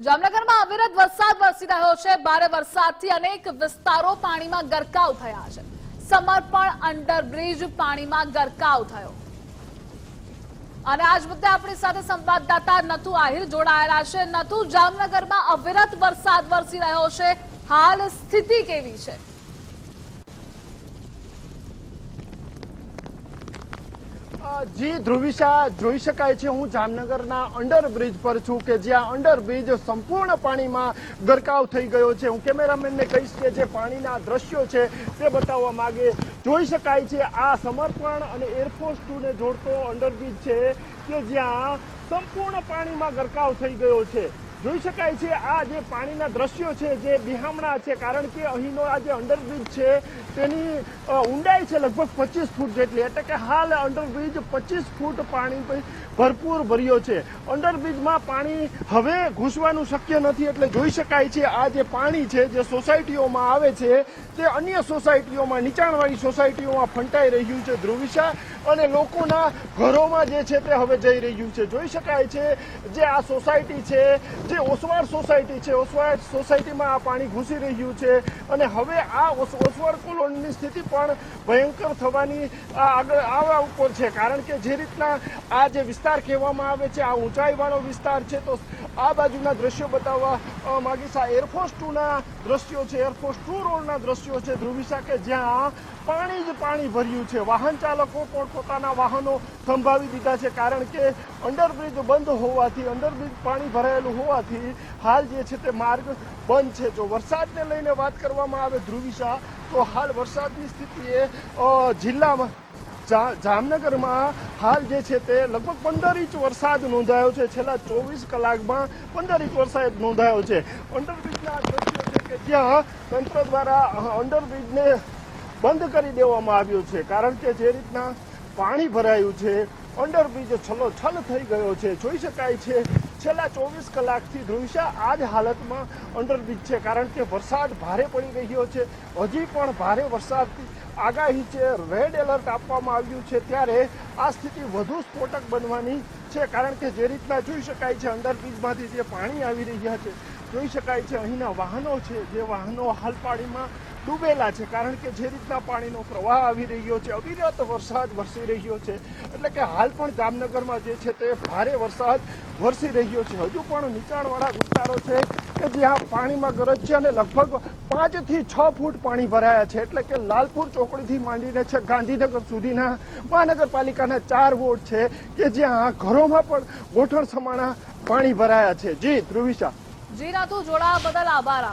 જામનગરમાં અવિરત વરસાદ વરસી રહ્યો છે. ભારે વરસાદથી અનેક વિસ્તારો પાણીમાં ગરકાવ થયા છે. સમર્પણ અંડરબ્રિજ પાણીમાં ગરકાવ થયો. અને આજ મુદ્દે આપણી સાથે સંવાદદાતા નથુ આહિર જોડાયેલા છે. નથુ, જામનગરમાં અવિરત વરસાદ વરસી રહ્યો છે. હાલ સ્થિતિ કેવી છે? જી ધ્રુવિશા જોઈ શકાય છે. હું જામનગરના અંડરબ્રિજ પર છું કે જ્યાં અંડરબ્રિજ સંપૂર્ણ પાણીમાં ગરકાવ થઈ ગયો છે. હું કેમેરામેનને કહીશ કે જે પાણીના દ્રશ્યો છે તે બતાવવા માંગે. જોઈ શકાય છે, આ સમર્પણ અને એરફોર્સ ટુને જોડતો અંડરબ્રિજ છે કે જ્યાં સંપૂર્ણ પાણીમાં ગરકાવ થઈ ગયો છે. જોઈ શકાય છે આ જે પાણીના દ્રશ્યો છે, જે બિહામણા છે, કારણ કે અહીંનો આ જે અંડરબ્રિજ છે, તેની ઊંડાઈ છે લગભગ પચીસ ફૂટ જેટલી. એટલે કે હાલ અંડરબ્રિજ પચીસ ફૂટ પાણી ભરપૂર ભર્યો છે. અંડરબ્રિજમાં પાણી હવે ઘૂસવાનું શક્ય નથી એટલે જોઈ શકાય છે આ જે પાણી છે, જે સોસાયટીઓમાં આવે છે, તે અન્ય સોસાયટીઓમાં, નીચાણવાળી સોસાયટીઓમાં ફંટાઈ રહ્યું છે ધ્રુવિશા અને લોકોના ઘરોમાં જે છે તે હવે જઈ રહ્યું છે. જોઈ શકાય છે જે આ સોસાયટી છે જે ઓસવાડ સોસાયટી છે, ઓસવાડ સોસાયટીમાં આ પાણી ઘૂસી રહ્યું છે અને હવે આ ઓસ- ઓસવાડ કોલોનીની સ્થિતિ પણ ભયંકર થવાની આગળ આવવા ઉપર છે. કારણ કે જે રીતના આ જે વિસ્તાર કહેવામાં આવે છે, આ ઊંચાઈવાળો વિસ્તાર છે, તો આ બાજુના દ્રશ્યો બતાવવા માગીશ. આ એરફોર્સ ટુના દ્રશ્યો છે એરફોર્સ ટુ રોડના દ્રશ્યો છે ધ્રુવિશા કે જ્યાં પાણી જ પાણી ભર્યું છે. વાહન ચાલકો પણ પોતાના વાહનો સંભાવી દીધા છે, કારણ કે અંડરબ્રિજ બંધ હોવાથી અંડરબ્રિજ પાણી ભરાયેલું હોવાથી હાલ જે છે તે માર્ગ બંધ છે. જો વરસાદને લઈને વાત કરવામાં આવે ધ્રુવિશા તો હાલ વરસાદની સ્થિતિએ જિલ્લામાં જામનગરમાં હાલ જે છે તે લગભગ પંદર ઇંચ વરસાદ નોંધાયો છે. છેલ્લા ચોવીસ કલાકમાં પંદર ઇંચ વરસાદ નોંધાયો છે. અંડરબ્રિજના દ્રશ્યો છે કે જ્યાં તંત્ર દ્વારા અંડરબ્રિજને બંધ કરી દેવામાં આવ્યો છે. કારણ કે જે રીતના પાણી ભરાયું છે, અંડરબ્રિજ છલો છલ થઈ ગયો છે. જોઈ શકાય છે છેલ્લા ચોવીસ કલાકથી ધ્રુવિશા આ જ હાલતમાં અંડરબ્રિજ છે. કારણ કે વરસાદ ભારે પડી રહ્યો છે. હજી પણ ભારે વરસાદથી આગાહી છે. રેડ એલર્ટ આપવામાં આવ્યું છે. ત્યારે આ સ્થિતિ વધુ સ્ફોટક બનવાની છે. કારણ કે જે રીતના જોઈ શકાય છે અંડરબ્રિજમાંથી જે પાણી આવી રહ્યા છે, જોઈ શકાય છે અહીંના વાહનો છે. જે વાહનો હાલ પાણીમાં ડૂબેલા છે. કારણ કે જે રીતના પાણીનો પ્રવાહ આવી રહ્યો છે, અવિરત વરસાદ વરસી રહ્યો છે. એટલે કે હાલ પણ જામનગરમાં જે છે તે ભારે વરસાદ વરસી રહ્યો છે. હજુ પણ નીચાણવાળા વિસ્તારો છે કે જ્યાં પાણીમાં ગરજ છે અને લગભગ પાંચથી છ ફૂટ પાણી ભરાયા છે. એટલે કે લાલપુર ચોકડીથી માંડીને છે ગાંધીનગર સુધીના મહાનગરપાલિકાના ચાર વોર્ડ છે કે જ્યાં ઘરોમાં પણ ગોઠણ સમાણા પાણી ભરાયા છે. જી ધ્રુવિશા. જી, નાથુ, જોડાવા બદલ આભાર